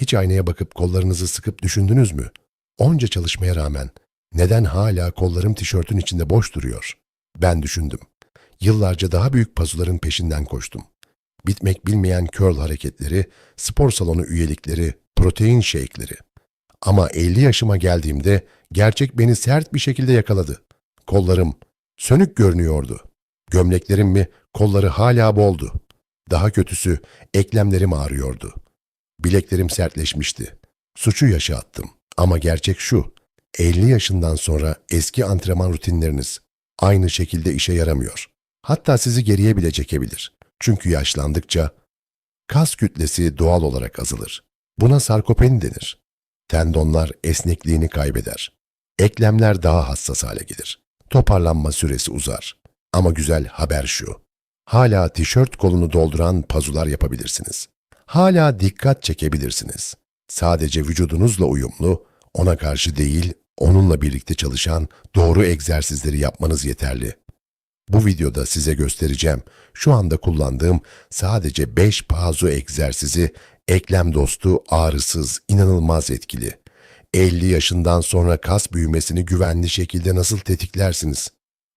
Hiç aynaya bakıp kollarınızı sıkıp düşündünüz mü? Onca çalışmaya rağmen neden hala kollarım tişörtün içinde boş duruyor? Ben düşündüm. Yıllarca daha büyük pazuların peşinden koştum. Bitmek bilmeyen curl hareketleri, spor salonu üyelikleri, protein shake'leri. Ama 50 yaşıma geldiğimde gerçek beni sert bir şekilde yakaladı. Kollarım sönük görünüyordu. Gömleklerim mi kolları hala boldu. Daha kötüsü eklemlerim ağrıyordu. Bileklerim sertleşmişti. Suçu yaşa attım. Ama gerçek şu. 50 yaşından sonra eski antrenman rutinleriniz aynı şekilde işe yaramıyor. Hatta sizi geriye bile çekebilir. Çünkü yaşlandıkça kas kütlesi doğal olarak azalır. Buna sarkopeni denir. Tendonlar esnekliğini kaybeder. Eklemler daha hassas hale gelir. Toparlanma süresi uzar. Ama güzel haber şu. Hala tişört kolunu dolduran pazular yapabilirsiniz. Hala dikkat çekebilirsiniz. Sadece vücudunuzla uyumlu, ona karşı değil, onunla birlikte çalışan doğru egzersizleri yapmanız yeterli. Bu videoda size göstereceğim. Şu anda kullandığım sadece 5 pazu egzersizi eklem dostu, ağrısız, inanılmaz etkili. 50 yaşından sonra kas büyümesini güvenli şekilde nasıl tetiklersiniz?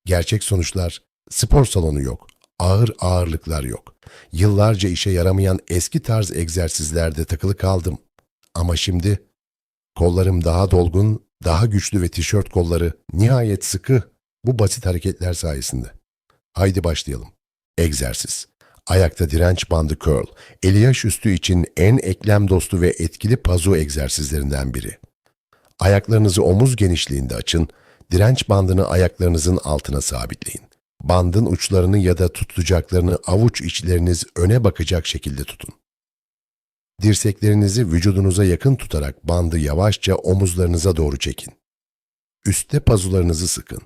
Gerçek sonuçlar spor salonu yok, ağır ağırlıklar yok. Yıllarca işe yaramayan eski tarz egzersizlerde takılı kaldım. Ama şimdi kollarım daha dolgun, daha güçlü ve tişört kolları nihayet sıkı bu basit hareketler sayesinde. Haydi başlayalım. Egzersiz. Ayakta direnç bandı curl, eli yaş üstü için en eklem dostu ve etkili pazu egzersizlerinden biri. Ayaklarınızı omuz genişliğinde açın, direnç bandını ayaklarınızın altına sabitleyin. Bandın uçlarını ya da tutacaklarını avuç içleriniz öne bakacak şekilde tutun. Dirseklerinizi vücudunuza yakın tutarak bandı yavaşça omuzlarınıza doğru çekin. Üste pazularınızı sıkın.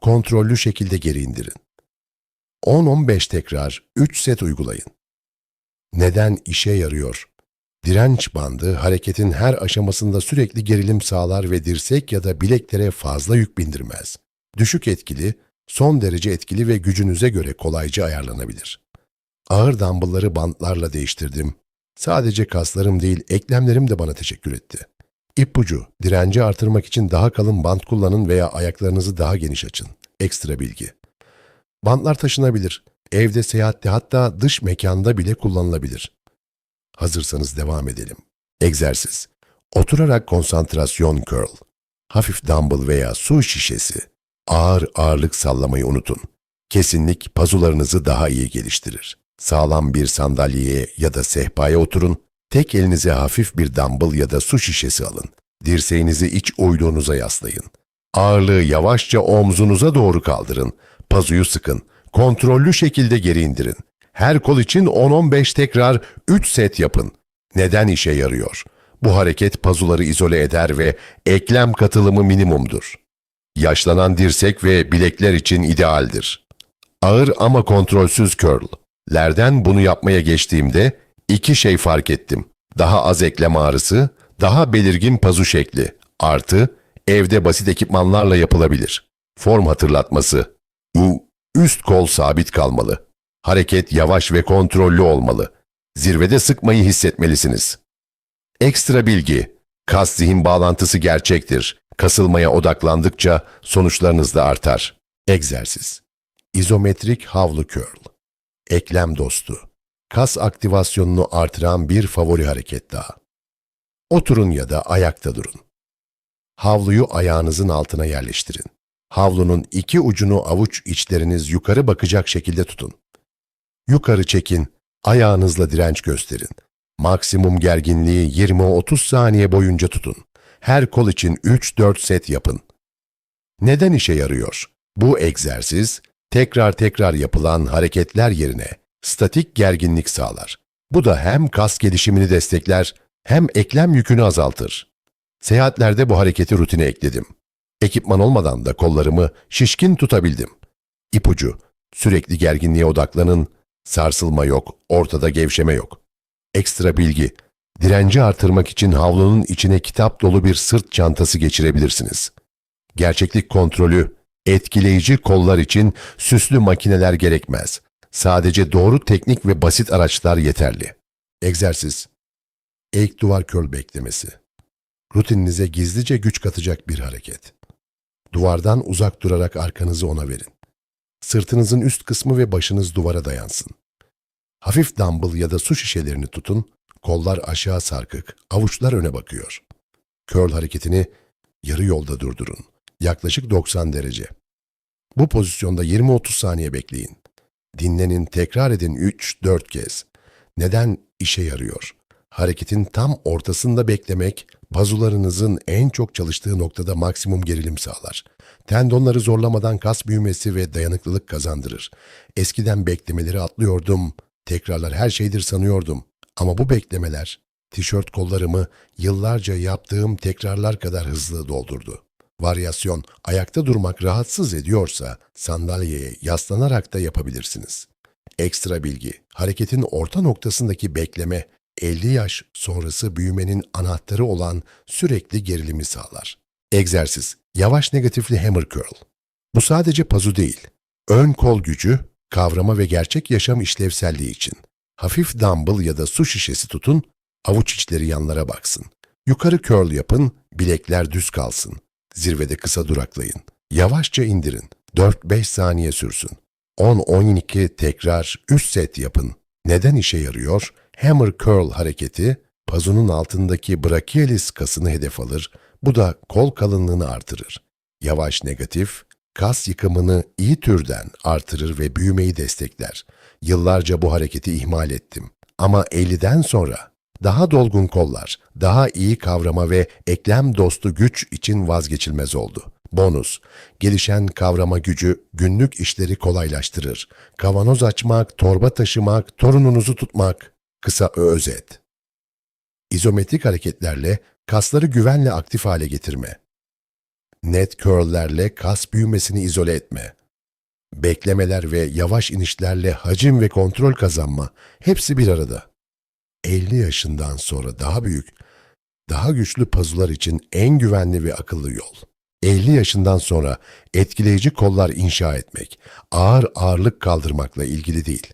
Kontrollü şekilde geri indirin. 10-15 tekrar 3 set uygulayın. Neden işe yarıyor? Direnç bandı hareketin her aşamasında sürekli gerilim sağlar ve dirsek ya da bileklere fazla yük bindirmez. Düşük etkili, son derece etkili ve gücünüze göre kolayca ayarlanabilir. Ağır dumbbellları bantlarla değiştirdim. Sadece kaslarım değil, eklemlerim de bana teşekkür etti. İpucu, direnci artırmak için daha kalın bant kullanın veya ayaklarınızı daha geniş açın. Ekstra bilgi. Bantlar taşınabilir. Evde, seyahatte hatta dış mekanda bile kullanılabilir. Hazırsanız devam edelim. Egzersiz. Oturarak konsantrasyon curl. Hafif dumbbell veya su şişesi. Ağır ağırlık sallamayı unutun. Kesinlik pazularınızı daha iyi geliştirir. Sağlam bir sandalyeye ya da sehpaya oturun. Tek elinize hafif bir dumbbell ya da su şişesi alın. Dirseğinizi iç uyluğunuza yaslayın. Ağırlığı yavaşça omzunuza doğru kaldırın. Pazuyu sıkın. Kontrollü şekilde geri indirin. Her kol için 10-15 tekrar 3 set yapın. Neden işe yarıyor? Bu hareket pazuları izole eder ve eklem katılımı minimumdur. Yaşlanan dirsek ve bilekler için idealdir. Ağır ama kontrolsüz curl. Lerden bunu yapmaya geçtiğimde iki şey fark ettim. Daha az eklem ağrısı, daha belirgin pazu şekli. Artı, evde basit ekipmanlarla yapılabilir. Form hatırlatması. U, üst kol sabit kalmalı. Hareket yavaş ve kontrollü olmalı. Zirvede sıkmayı hissetmelisiniz. Ekstra bilgi. Kas zihin bağlantısı gerçektir. Kasılmaya odaklandıkça sonuçlarınız da artar. Egzersiz. İzometrik havlu curl. Eklem dostu. Kas aktivasyonunu artıran bir favori hareket daha. Oturun ya da ayakta durun. Havluyu ayağınızın altına yerleştirin. Havlunun iki ucunu avuç içleriniz yukarı bakacak şekilde tutun. Yukarı çekin, ayağınızla direnç gösterin. Maksimum gerginliği 20-30 saniye boyunca tutun. Her kol için 3-4 set yapın. Neden işe yarıyor? Bu egzersiz, tekrar tekrar yapılan hareketler yerine statik gerginlik sağlar. Bu da hem kas gelişimini destekler hem eklem yükünü azaltır. Seyahatlerde bu hareketi rutine ekledim. Ekipman olmadan da kollarımı şişkin tutabildim. İpucu, sürekli gerginliğe odaklanın, sarsılma yok, ortada gevşeme yok. Ekstra bilgi, direnci artırmak için havlunun içine kitap dolu bir sırt çantası geçirebilirsiniz. Gerçeklik kontrolü, etkileyici kollar için süslü makineler gerekmez. Sadece doğru teknik ve basit araçlar yeterli. Egzersiz. Eğik duvar curl beklemesi. Rutininize gizlice güç katacak bir hareket. Duvardan uzak durarak arkanızı ona verin. Sırtınızın üst kısmı ve başınız duvara dayansın. Hafif dumbbell ya da su şişelerini tutun, kollar aşağı sarkık, avuçlar öne bakıyor. Curl hareketini yarı yolda durdurun. Yaklaşık 90 derece. Bu pozisyonda 20-30 saniye bekleyin. Dinlenin, tekrar edin 3-4 kez. Neden işe yarıyor? Hareketin tam ortasında beklemek, bazularınızın en çok çalıştığı noktada maksimum gerilim sağlar. Tendonları zorlamadan kas büyümesi ve dayanıklılık kazandırır. Eskiden beklemeleri atlıyordum, tekrarlar her şeydir sanıyordum. Ama bu beklemeler, tişört kollarımı yıllarca yaptığım tekrarlar kadar hızlı doldurdu. Varyasyon, ayakta durmak rahatsız ediyorsa sandalyeye yaslanarak da yapabilirsiniz. Ekstra bilgi, hareketin orta noktasındaki bekleme, 50 yaş sonrası büyümenin anahtarı olan sürekli gerilimi sağlar. Egzersiz, yavaş negatifli hammer curl. Bu sadece pazu değil, ön kol gücü, kavrama ve gerçek yaşam işlevselliği için. Hafif dumbbell ya da su şişesi tutun, avuç içleri yanlara baksın. Yukarı curl yapın, bilekler düz kalsın. Zirvede kısa duraklayın. Yavaşça indirin. 4-5 saniye sürsün. 10-12 tekrar üst set yapın. Neden işe yarıyor? Hammer curl hareketi pazunun altındaki brachialis kasını hedef alır. Bu da kol kalınlığını artırır. Yavaş negatif, kas yıkımını iyi türden artırır ve büyümeyi destekler. Yıllarca bu hareketi ihmal ettim. Ama 50'den sonra daha dolgun kollar, daha iyi kavrama ve eklem dostu güç için vazgeçilmez oldu. Bonus, gelişen kavrama gücü günlük işleri kolaylaştırır. Kavanoz açmak, torba taşımak, torununuzu tutmak. Kısa özet. İzometrik hareketlerle kasları güvenle aktif hale getirme. Net curl'lerle kas büyümesini izole etme. Beklemeler ve yavaş inişlerle hacim ve kontrol kazanma hepsi bir arada. 50 yaşından sonra daha büyük, daha güçlü pazular için en güvenli ve akıllı yol. 50 yaşından sonra etkileyici kollar inşa etmek, ağır ağırlık kaldırmakla ilgili değil.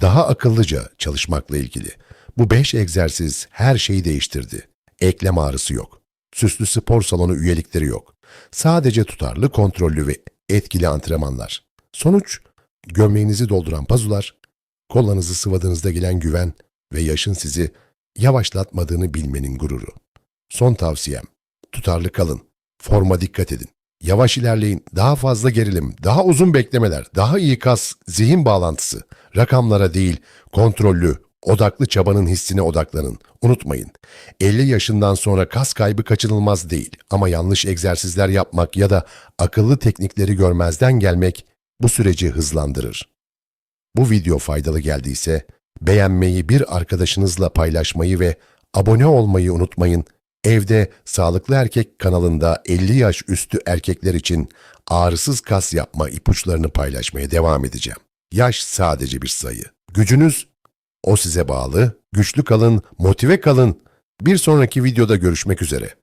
Daha akıllıca çalışmakla ilgili. Bu 5 egzersiz her şeyi değiştirdi. Eklem ağrısı yok. Süslü spor salonu üyelikleri yok. Sadece tutarlı, kontrollü ve etkili antrenmanlar. Sonuç, gömleğinizi dolduran pazular, kollarınızı sıvadığınızda gelen güven ve yaşın sizi yavaşlatmadığını bilmenin gururu. Son tavsiyem, tutarlı kalın, forma dikkat edin. Yavaş ilerleyin, daha fazla gerilim, daha uzun beklemeler, daha iyi kas, zihin bağlantısı. Rakamlara değil, kontrollü, odaklı çabanın hissine odaklanın. Unutmayın, 50 yaşından sonra kas kaybı kaçınılmaz değil ama yanlış egzersizler yapmak ya da akıllı teknikleri görmezden gelmek bu süreci hızlandırır. Bu video faydalı geldiyse beğenmeyi bir arkadaşınızla paylaşmayı ve abone olmayı unutmayın. Evde Sağlıklı Erkek kanalında 50 yaş üstü erkekler için ağrısız kas yapma ipuçlarını paylaşmaya devam edeceğim. Yaş sadece bir sayı. Gücünüz o size bağlı. Güçlü kalın, motive kalın. Bir sonraki videoda görüşmek üzere.